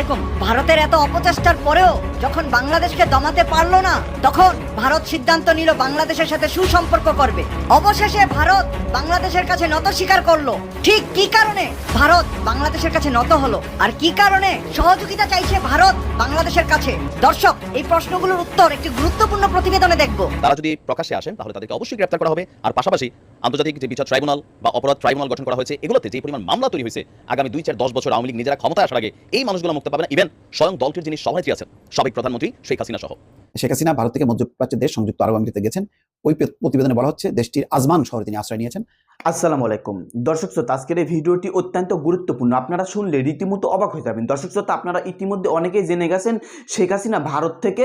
আলাইকুম ভারতের এত অপচেষ্টার পরেও যখন বাংলাদেশকে দমাতে পারল না, তখন ভারত সিদ্ধান্ত নিল বাংলাদেশের সাথে সুসম্পর্ক করবে। অবশেষে ভারত বাংলাদেশের কাছে নত স্বীকার করল। ঠিক কি কারণে ভারত বাংলাদেশের কাছে নত হলো? আর কি কারণে সহযোগিতা চাইছে ভারত বাংলাদেশের কাছে? দর্শক, এই প্রশ্নগুলোর উত্তর একটি গুরুত্বপূর্ণ প্রতিবেদনে দেখব। তারা যদি প্রকাশ্যে আসেন, তাহলে তাদেরকে অবশ্যই গ্রেপ্তার করা হবে। আর পাশাপাশি আন্তর্জাতিক যে বিচার ট্রাইব্যুনাল বা অপরাধ ট্রাইব্যুনাল গঠন করা হয়েছে, এগুলোতে যে পরিমাণ মামলা তৈরি হয়েছে, আগামী দুই চার দশ বছর আওয়ামী লীগ নিজেরা ক্ষমতা আসার আগে এই মানুষগুলো মুক্ত পাবে না। ইভেন স্বয়ং দলটির যিনি সভানেত্রী আছেন সাবেক প্রধানমন্ত্রী শেখ হাসিনা সহ। শেখ হাসিনা ভারত থেকে মধ্যপ্রাচ্যের দেশ সংযুক্ত আরব আমিরাতে গেছেন। ওই প্রতিবেদনে বলা হচ্ছে দেশটির আজমান শহরে তিনি আশ্রয় নিয়েছেন। আসসালামু আলাইকুম। দর্শক শ্রোতা আজকের এই ভিডিওটি অত্যন্ত গুরুত্বপূর্ণ। আপনারা শুনলে রীতিমতো অবাক হয়ে যাবেন। দর্শক শ্রোতা আপনারা ইতিমধ্যে অনেকেই জেনে গেছেন শেখ হাসিনা ভারত থেকে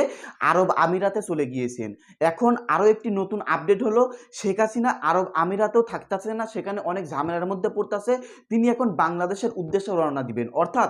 আরব আমিরাতে চলে গিয়েছেন। এখন আরও একটি নতুন আপডেট হলো শেখ হাসিনা আরব আমিরাতেও থাকতেছে না। সেখানে অনেক ঝামেলার মধ্যে পড়তেছে। তিনি এখন বাংলাদেশের উদ্দেশ্যে রওনা দিবেন। অর্থাৎ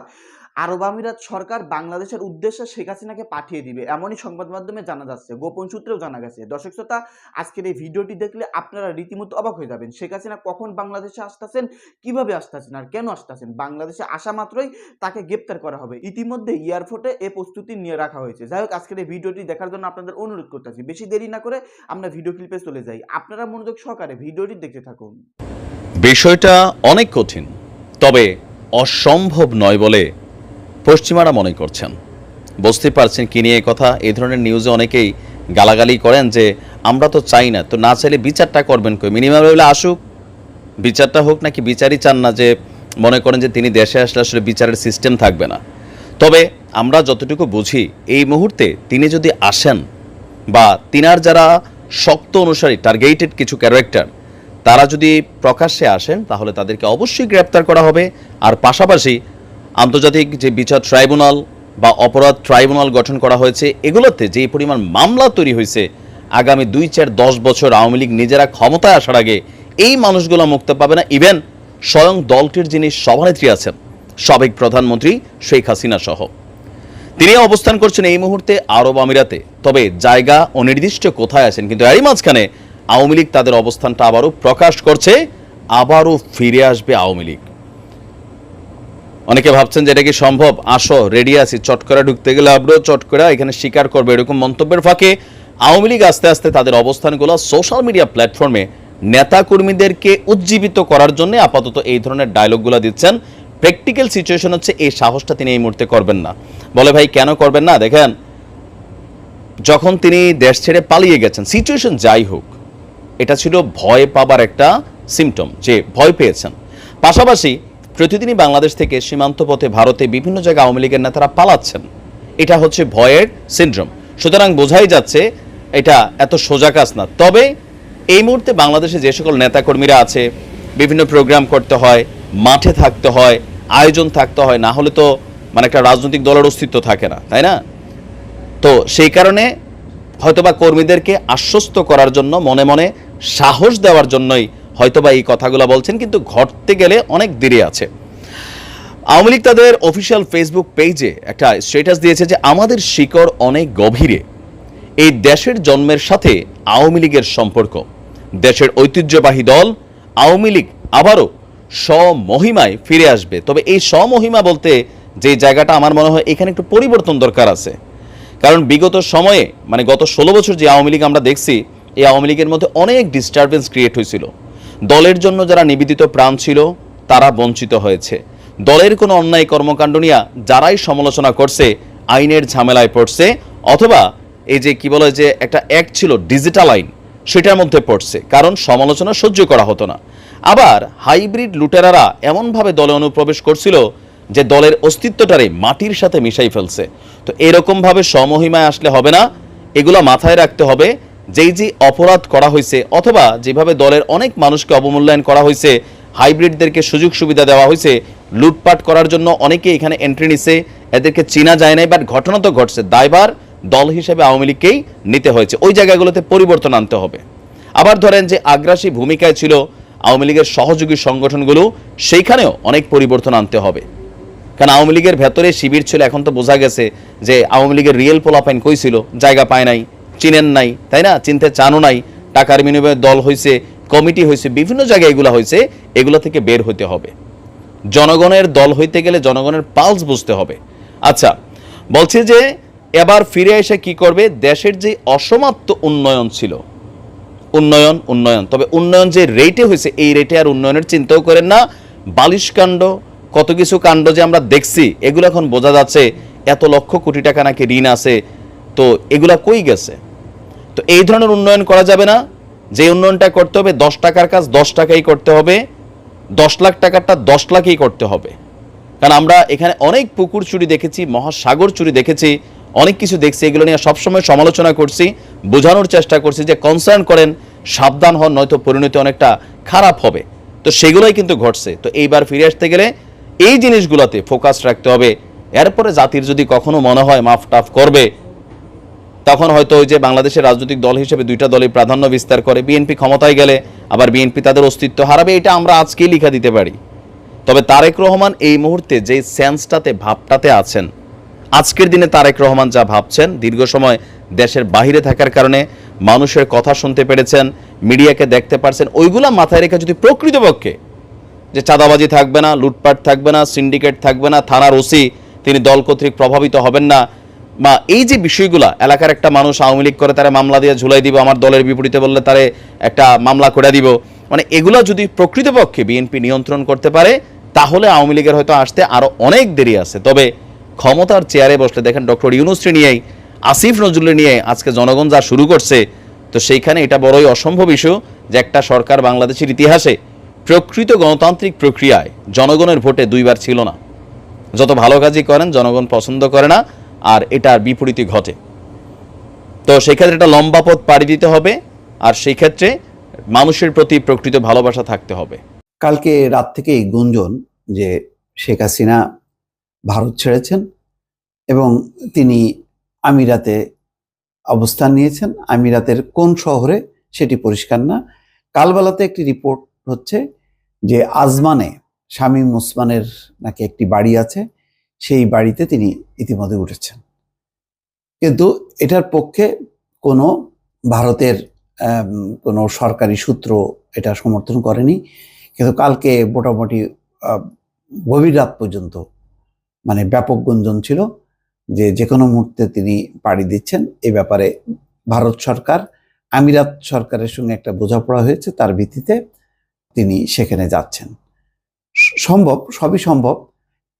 আরব আমিরাত সরকার বাংলাদেশের উদ্দেশ্যে শেখ হাসিনাকে পাঠিয়ে দিবে। এমনই সংবাদ মাধ্যমে জানা যাচ্ছে, গোপন সূত্রেও জানা গেছে। দর্শক শ্রোতা, আজকের এই ভিডিওটি দেখলে আপনারা রীতিমতো অবাক হয়ে যাবেন। শেখ হাসিনা কখন বাংলাদেশে আসতেছেন, কীভাবে আসতেছেন আর কেন আসতেছেন? বাংলাদেশে আসা মাত্রই তাকে গ্রেপ্তার করা হবে। ইতিমধ্যে এয়ারপোর্টে এ প্রস্তুতি নিয়ে রাখা হয়েছে। যাই হোক, আজকের এই ভিডিওটি দেখার জন্য আপনাদের অনুরোধ করতেছি, বেশি দেরি না করে আমরা ভিডিও ক্লিপে চলে যাই। আপনারা মনোযোগ সহকারে ভিডিওটি দেখতে থাকুন। বিষয়টা অনেক কঠিন, তবে অসম্ভব নয় বলে পশ্চিমারা মনে করছেন। বুঝতে পারছেন কি নিয়ে কথা। এই ধরনের নিউজে অনেকেই গালাগালি করেন যে, আমরা তো চাই না, তো না চাইলে বিচারটা করবেন কই? মিনিমাম হলে আসুক। বিচারটা হোক নাকি বিচারই চান না যে, মনে করেন যে তিনি দেশে আসলে আসলে বিচারের সিস্টেম থাকবে না। তবে আমরা যতটুকু বুঝি, এই মুহূর্তে তিনি যদি আসেন বা তিনার যারা শক্ত অনুসারী টার্গেটেড কিছু ক্যারেক্টার তারা যদি প্রকাশ্যে আসেন, তাহলে তাদেরকে অবশ্যই গ্রেপ্তার করা হবে। আর পাশাপাশি আন্তর্জাতিক যে বিচার ট্রাইব্যুনাল বা অপরাধ ট্রাইব্যুনাল গঠন করা হয়েছে, এগুলোতে যে পরিমাণ মামলা তৈরি হয়েছে, আগামী দুই চার দশ বছর আওয়ামী লীগ নিজেরা ক্ষমতায় আসার আগে এই মানুষগুলো মুক্ত পাবে না। ইভেন স্বয়ং দলটির যিনি সভানেত্রী আছেন, সাবেক প্রধানমন্ত্রী শেখ হাসিনা সহ। তিনি অবস্থান করছেন এই মুহূর্তে আরব আমিরাতে, তবে জায়গা অনির্দিষ্ট কোথায় আছেন কিন্তু এরই মাঝখানে আওয়ামী লীগ তাদের অবস্থানটা আবারও প্রকাশ করছে, আবারও ফিরে আসবে আওয়ামী লীগ। অনেকে ভাবছেন যে এটা কি সম্ভব? আসো রেডি আছি। চট করে ঢুকতে গেলে আমরাও চট করে এখানে স্বীকার করবে এরকম মন্তব্যের ফাঁকে আওয়ামী লীগ আস্তে আস্তে তাদের অবস্থানগুলো সোশ্যাল মিডিয়া প্ল্যাটফর্মে নেতাকর্মীদেরকে উজ্জীবিত করার জন্য আপাতত এই ধরনের ডায়লগগুলো দিচ্ছেন। প্র্যাকটিক্যাল সিচুয়েশন হচ্ছে, এই সাহসটা তিনি এই মুহূর্তে করবেন না। বলে, ভাই, কেন করবেন না? দেখেন, যখন তিনি দেশ ছেড়ে পালিয়ে গেছেন সিচুয়েশন যাই হোক, এটা ছিল ভয় পাবার একটা সিমটম যে ভয় পেয়েছেন। পাশাপাশি প্রতিদিনই বাংলাদেশ থেকে সীমান্ত পথে ভারতে বিভিন্ন জায়গায় আওয়ামী লীগের নেতারা পালাচ্ছেন। এটা হচ্ছে ভয়ের সিন্ড্রোম। সুতরাং বোঝাই যাচ্ছে, এটা এত সোজা কাজ না। তবে এই মুহূর্তে বাংলাদেশে যে সকল নেতাকর্মীরা আছে, বিভিন্ন প্রোগ্রাম করতে হয়, মাঠে থাকতে হয়, আয়োজন থাকতে হয়, না হলে তো মানে একটা রাজনৈতিক দলের অস্তিত্ব থাকে না, তাই না? তো সেই কারণে হয়তোবা কর্মীদেরকে আশ্বস্ত করার জন্য, মনে মনে সাহস দেওয়ার জন্যই হয়তোবা এই কথাগুলো বলছেন, কিন্তু ঘটতে গেলে অনেক দেরি আছে। আওয়ামী লীগ তাদের অফিসিয়াল ফেসবুক পেজে একটা স্ট্যাটাস দিয়েছে যে আমাদের শিকড় অনেক গভীরে। এই দেশের জন্মের সাথে আওয়ামী লীগের সম্পর্ক। দেশের ঐতিহ্যবাহী দল আওয়ামী লীগ আবারও স্বমহিমায় ফিরে আসবে। তবে এই স্বমহিমা বলতে যে জায়গাটা আমার মনে হয় এখানে একটু পরিবর্তন দরকার আছে। কারণ বিগত সময়ে মানে গত ষোলো বছর যে আওয়ামী লীগ আমরা দেখছি, এই আওয়ামী লীগের মধ্যে অনেক ডিস্টারবেন্স ক্রিয়েট হয়েছিল। দলের জন্য যারা নিবেদিত প্রাণ ছিল, তারা বঞ্চিত হয়েছে। দলের কোনো অন্যায় কর্মকাণ্ড নিয়ে যারাই সমালোচনা করছে, আইনের ঝামেলায় পড়ছে, অথবা এই যে কি বলে যে একটা অ্যাক্ট ছিল ডিজিটাল আইন, সেটার মধ্যে পড়ছে, কারণ সমালোচনা সহ্য করা হতো না। আবার হাইব্রিড লুটেরারা এমনভাবে দলে অনুপ্রবেশ করছিল যে দলের অস্তিত্বটারে মাটির সাথে মিশাই ফেলছে। তো এরকমভাবে সমহিমায় আসলে হবে না, এগুলো মাথায় রাখতে হবে যেই যে অপরাধ করা হয়েছে অথবা যেভাবে দলের অনেক মানুষকে অবমূল্যায়ন করা হয়েছে, হাইব্রিডদেরকে সুযোগ সুবিধা দেওয়া হয়েছে, লুটপাট করার জন্য অনেকে এখানে এন্ট্রি নিছে, এদেরকে চিনা যায় নাই বাট ঘটনা তো ঘটছে। দায়বার দল হিসেবে আওয়ামী লীগকেই নিতে হয়েছে। ওই জায়গাগুলোতে পরিবর্তন আনতে হবে। আবার ধরেন যে আগ্রাসী ভূমিকায় ছিল আওয়ামী লীগের সহযোগী সংগঠনগুলো, সেইখানেও অনেক পরিবর্তন আনতে হবে। কারণ আওয়ামী লীগের ভেতরে শিবির ছিল, এখন তো বোঝা গেছে যে আওয়ামী লীগের রিয়েল পোলাপাইন কই ছিল? জায়গা পায় নাই। চিনেন নাই, তাই না? চিনতে চানও নাই। টাকার বিনিময়ে দল হয়েছে কমিটি হয়েছে বিভিন্ন জায়গায় এগুলো হয়েছে এগুলো থেকে বের হতে হবে। জনগণের দল হইতে গেলে জনগণের পালস বুঝতে হবে। আচ্ছা বলছে যে এবার ফিরে এসে কি করবে? দেশের যে অসমাপ্ত উন্নয়ন ছিল, উন্নয়ন উন্নয়ন, তবে উন্নয়ন যে রেটে হয়েছে এই রেটে আর উন্নয়নের চিন্তাও করেন না। বালিশ কাণ্ড, কত কিছু কাণ্ড যে আমরা দেখছি, এগুলো এখন বোঝা যাচ্ছে, এত লক্ষ কোটি টাকা নাকি ঋণ আছে, তো এগুলা কই গেছে? তো এই ধরনের উন্নয়ন করা যাবে না। যে উন্নয়নটা করতে হবে, দশ টাকার কাজ দশ টাকাই করতে হবে, দশ লাখ টাকারটা দশ লাখেই করতে হবে। কারণ আমরা এখানে অনেক পুকুর চুরি দেখেছি, মহাসাগর চুরি দেখেছি, অনেক কিছু দেখছি, এগুলো নিয়ে সবসময় সমালোচনা করছি, বোঝানোর চেষ্টা করছি যে কনসার্ন করেন, সাবধান হন, নয়তো পরিণতি অনেকটা খারাপ হবে। তো সেগুলোই কিন্তু ঘটছে। তো এইবার ফিরে আসতে গেলে এই জিনিসগুলোতে ফোকাস রাখতে হবে। এরপরে জাতির যদি কখনো মনে হয় মাফ টাফ করবে তখন হয়তো ওই যে বাংলাদেশের রাজনৈতিক দল হিসেবে দুইটা দলই প্রাধান্য বিস্তার করে, বিএনপি ক্ষমতায় গেলে আবার বিএনপি তাদের অস্তিত্ব হারাবে, এটা আমরা আজকেই লিখা দিতে পারি। তবে তারেক রহমান এই মুহূর্তে যে সেন্সটাতে, ভাবটাতে আছেন, আজকের দিনে তারেক রহমান যা ভাবছেন, দীর্ঘ সময় দেশের বাহিরে থাকার কারণে মানুষের কথা শুনতে পেরেছেন, মিডিয়াকে দেখতে পারছেন, ওইগুলা মাথায় রেখে যদি প্রকৃতপক্ষে যে চাঁদাবাজি থাকবে না, লুটপাট থাকবে না, সিন্ডিকেট থাকবে না, থানার ওসি, তিনি দল কর্তৃক প্রভাবিত হবেন না বা এই যে বিষয়গুলা, এলাকার একটা মানুষ আওয়ামী লীগ করে তারা মামলা দিয়ে ঝুলাই দিব, আমার দলের বিপরীতে বললে তারে একটা মামলা করে দিব মানে এগুলো যদি প্রকৃতপক্ষে বিএনপি নিয়ন্ত্রণ করতে পারে, তাহলে আওয়ামী লীগের হয়তো আসতে আরও অনেক দেরি আছে। তবে ক্ষমতার চেয়ারে বসলে দেখেন ডক্টর ইউনুসরি নিয়েই আসিফ নজরুল নিয়ে আজকে জনগণ যা শুরু করছে, তো সেইখানে এটা বড়ই অসম্ভব ইস্যু যে একটা সরকার বাংলাদেশের ইতিহাসে প্রকৃত গণতান্ত্রিক প্রক্রিয়ায় জনগণের ভোটে দুইবার ছিল না। যত ভালো কাজই করেন, জনগণ পছন্দ করে না আর এটার বিপরীতই ঘটে। তো সেই ক্ষেত্রে একটা লম্বা পথ পাড়ি দিতে হবে, আর সেই ক্ষেত্রে মানুষের প্রতি প্রকৃত ভালোবাসা থাকতে হবে। কালকে রাত থেকেই গুঞ্জন যে শেখ হাসিনা ভারত ছেড়েছেন এবং তিনি আমিরাতে অবস্থান নিয়েছেন। আমিরাতের কোন শহরে সেটি পরিষ্কার না। কালবেলাতে একটি রিপোর্ট হচ্ছে যে আজমানে শামীম ওসমানের নাকি একটি বাড়ি আছে। সেই বাড়িতে তিনি ইতিমধ্যে উঠেছেন। কিন্তু এটার পক্ষে কোনো ভারতের কোনো সরকারি সূত্র এটা সমর্থন করেনি। কিন্তু কালকে মোটামুটি গভীর রাত পর্যন্ত মানে ব্যাপক গুঞ্জন ছিল যে যে কোনো মুহূর্তে তিনি পাড়ি দিচ্ছেন। এ ব্যাপারে ভারত সরকার, আমিরাত সরকারের সঙ্গে একটা বোঝাপড়া হয়েছে। তার ভিত্তিতে তিনি সেখানে যাচ্ছেন। সম্ভব, সবই সম্ভব।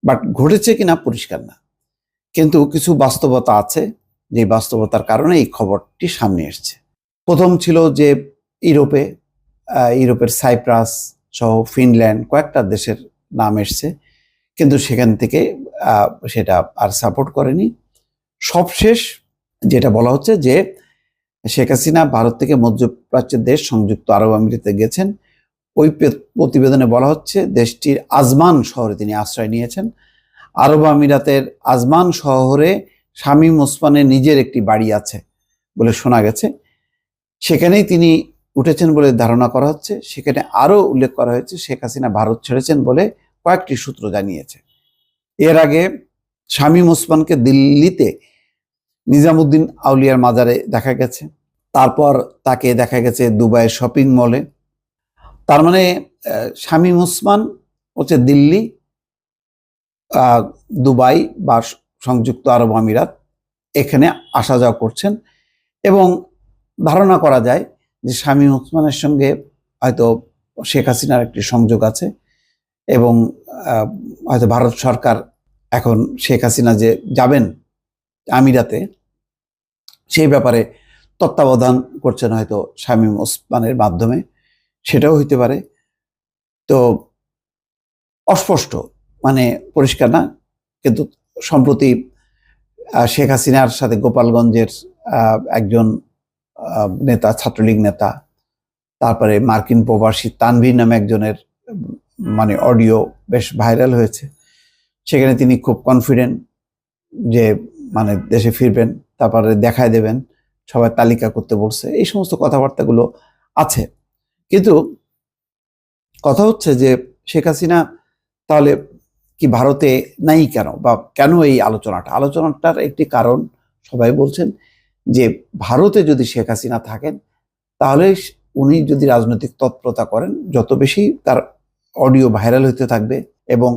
বাট ঘটেছে কিনা পরিষ্কার না। কিন্তু কিছু বাস্তবতা আছে যে বাস্তবতার কারণে এই খবরটি সামনে এসছে। প্রথম ছিল যে ইউরোপে ইউরোপের সাইপ্রাস সহ ফিনল্যান্ড কয়েকটা দেশের নাম এসছে। কিন্তু সেখান থেকে সেটা আর সাপোর্ট করেনি। সবশেষ যেটা বলা হচ্ছে যে শেখ হাসিনা ভারত থেকে মধ্যপ্রাচ্যের দেশ সংযুক্ত আরব আমিরাতে গেছেন। ওই প্রতিবেদনে বলা হচ্ছে দেশটির আজমান শহরে তিনি আশ্রয় নিয়েছেন। আরব আমিরাতের আজমান শহরে শামীম ওসমানের নিজের একটি বাড়ি আছে বলে শোনা গেছে। সেখানেই তিনি উঠেছেন বলে ধারণা করা হচ্ছে। সেখানে আরও উল্লেখ করা হয়েছে, শেখ হাসিনা ভারত ছেড়েছেন বলে কয়েকটি সূত্র জানিয়েছে। এর আগে শামীম ওসমানকে দিল্লিতে নিজামুদ্দিন আউলিয়ার মাজারে দেখা গেছে। তারপর তাকে দেখা গেছে দুবাইয়ের শপিং মলে। তার মানে শামীম ওসমান হচ্ছে দিল্লি দুবাই বা সংযুক্ত আরব আমিরাত, এখানে আসা যাওয়া করছেন। এবং ধারণা করা যায় যে শামীম ওসমানের সঙ্গে হয়তো শেখ হাসিনার একটি সংযোগ আছে এবং হয়তো ভারত সরকার এখন শেখ হাসিনা যে যাবেন আমিরাতে, সেই ব্যাপারে তত্ত্বাবধান করছেন হয়তো শামীম ওসমানের মাধ্যমে। সেটাও হইতে পারে। তো অস্পষ্ট মানে পরিষ্কার না, কিন্তু সম্প্রতি শেখ হাসিনার সাথে গোপালগঞ্জের একজন নেতা, ছাত্রলীগ নেতা, তারপরে মার্কিন প্রবাসী তানভীর নামে একজনের মানে অডিও বেশ ভাইরাল হয়েছে। সেখানে তিনি খুব কনফিডেন্ট যে মানে দেশে ফিরবেন, তারপরে দেখায় দেবেন, সবাই তালিকা করতে বলছে, এই সমস্ত কথাবার্তাগুলো আছে। কিন্তু কথা হচ্ছে যে শেখ হাসিনা তাহলে কি ভারতে নাই কেন? বা কেন এই আলোচনাটা? আলোচনাটার একটি কারণ সবাই বলছেন যে ভারতে যদি শেখ হাসিনা থাকেন, তাহলে উনি যদি রাজনৈতিক তৎপরতা করেন, যত বেশি তার অডিও ভাইরাল হতে থাকবে এবং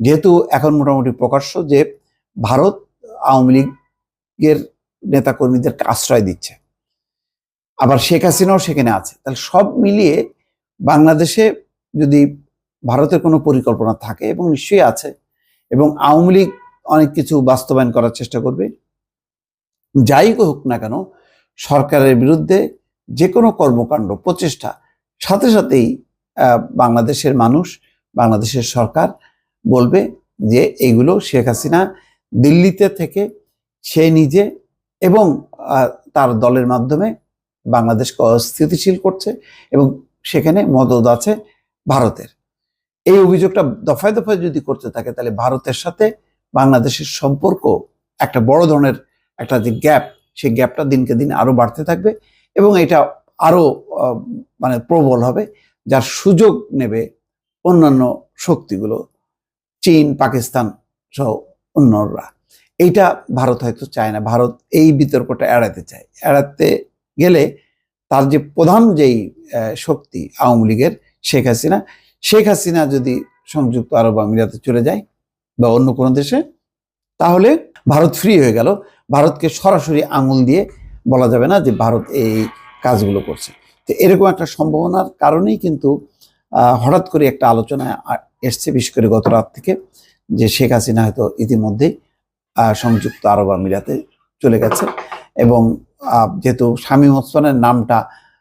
যেহেতু এখন মোটামুটি প্রকাশ্য যে ভারত আওয়ামী লীগের নেতাকর্মীদেরকে আশ্রয় দিচ্ছে আবার শেখ হাসিনাও সেখানে আছে। তাহলে সব মিলিয়ে বাংলাদেশে যদি ভারতের কোনো পরিকল্পনা থাকে, এবং নিশ্চয়ই আছে, এবং আওয়ামী লীগ অনেক কিছু বাস্তবায়ন করার চেষ্টা করবে, যাই হোক না কেন, সরকারের বিরুদ্ধে যে কোনো কর্মকাণ্ড, প্রচেষ্টা, সাথে সাথেই বাংলাদেশের মানুষ, বাংলাদেশের সরকার বলবে যে এইগুলো শেখ হাসিনা দিল্লিতে থেকে সে নিজে এবং তার দলের মাধ্যমে বাংলাদেশকে অস্থিতিশীল করছে এবং সেখানে মদত আছে ভারতের। এই অভিযোগটা দফায় দফায় যদি করতে থাকে তাহলে ভারতের সাথে বাংলাদেশের সম্পর্ক একটা বড় ধরনের একটা যে গ্যাপ সেই গ্যাপটা দিনকে দিন আরও বাড়তে থাকবে এবং এটা আরও আহ, মানে প্রবল হবে যার সুযোগ নেবে অন্যান্য শক্তিগুলো চীন পাকিস্তান সহ অন্যরা। এইটা ভারত হয়তো চায় না। ভারত এই বিতর্কটা এড়াতে চায়। এড়াতে গেলে তার যে প্রধান যেই শক্তি আওয়ামী লীগের, শেখ হাসিনা শেখ হাসিনা যদি সংযুক্ত আরব আমিরাতে চলে যায় বা অন্য কোনো দেশে, তাহলে ভারত ফ্রি হয়ে গেল। ভারতকে সরাসরি আঙুল দিয়ে বলা যাবে না যে ভারত এই কাজগুলো করছে। তো এরকম একটা সম্ভাবনার কারণেই কিন্তু হঠাৎ করে একটা আলোচনা এসছে বিশেষ করে গত রাত থেকে যে শেখ হাসিনা হয়তো ইতিমধ্যেই সংযুক্ত আরব আমিরাতে চলে গেছে এবং যেহেতু শামীম ওসমানের নামটা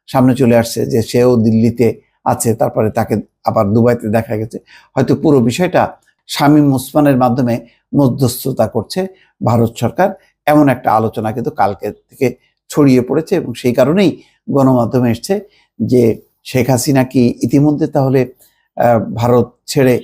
সামনে চলে আসছে যে সেও দিল্লিতে আছে, তারপরে তাকে আবার দুবাইতে দেখা গেছে। হয়তো পুরো বিষয়টা শামীম ওসমানের মাধ্যমে মধ্যস্থতা করছে ভারত সরকার, এমন একটা আলোচনা কিন্তু কালকে থেকে ছড়িয়ে পড়েছে এবং সেই কারণেই গণমাধ্যমে এসছে যে শেখ হাসিনা কি ইতিমধ্যে তাহলে ভারত ছেড়ে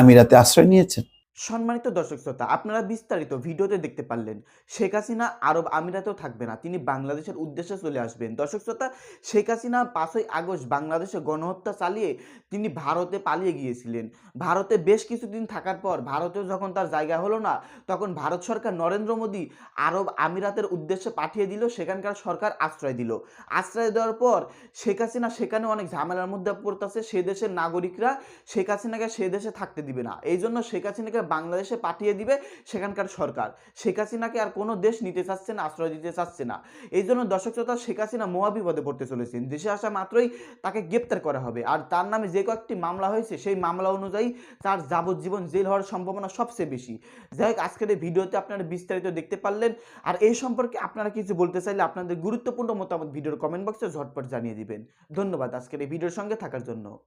আমিরাতে আশ্রয় নিয়েছে সম্মানিত দর্শক শ্রোতা, আপনারা বিস্তারিত ভিডিওতে দেখতে পারলেন শেখ হাসিনা আরব আমিরাতেও থাকবে না, তিনি বাংলাদেশের উদ্দেশ্যে চলে আসবেন। দর্শক শ্রোতা, শেখ হাসিনা পাঁচই আগস্ট বাংলাদেশে গণহত্যা চালিয়ে তিনি ভারতে পালিয়ে গিয়েছিলেন। ভারতে বেশ কিছুদিন থাকার পর, ভারতেও যখন তার জায়গা হলো না, তখন ভারত সরকার নরেন্দ্র মোদী আরব আমিরাতের উদ্দেশ্যে পাঠিয়ে দিল, সেখানকার সরকার আশ্রয় দিল। আশ্রয় দেওয়ার পর শেখ হাসিনা সেখানে অনেক ঝামেলার মধ্যে পড়তেছে, সে দেশের নাগরিকরা শেখ হাসিনাকে সে দেশে থাকতে দিবে না। এই জন্য শেখ হাসিনাকে বাংলাদেশে পাঠিয়ে দিবে সেখানকার সরকার। শেখ হাসিনাকে আর কোনো দেশ নিতে চাচ্ছে না, আশ্রয় দিতে চাচ্ছে না। এই জন্য দর্শক শ্রোতা, শেখ হাসিনা মহাবিপদে পড়তে চলেছেন। দেশে আসা মাত্রই তাকে গ্রেপ্তার করা হবে। আর তার নামে যে কয়েকটি মামলা হয়েছে, সেই মামলা অনুযায়ী তার যাবজ্জীবন জেল হওয়ার সম্ভাবনা সবচেয়ে বেশি। যাই হোক, আজকের এই ভিডিওতে আপনারা বিস্তারিত দেখতে পারলেন। আর এই সম্পর্কে আপনারা কিছু বলতে চাইলে আপনাদের গুরুত্বপূর্ণ মতামত ভিডিওর কমেন্ট বক্সে ঝটপট জানিয়ে দিবেন। ধন্যবাদ আজকের এই ভিডিওর সঙ্গে থাকার জন্য।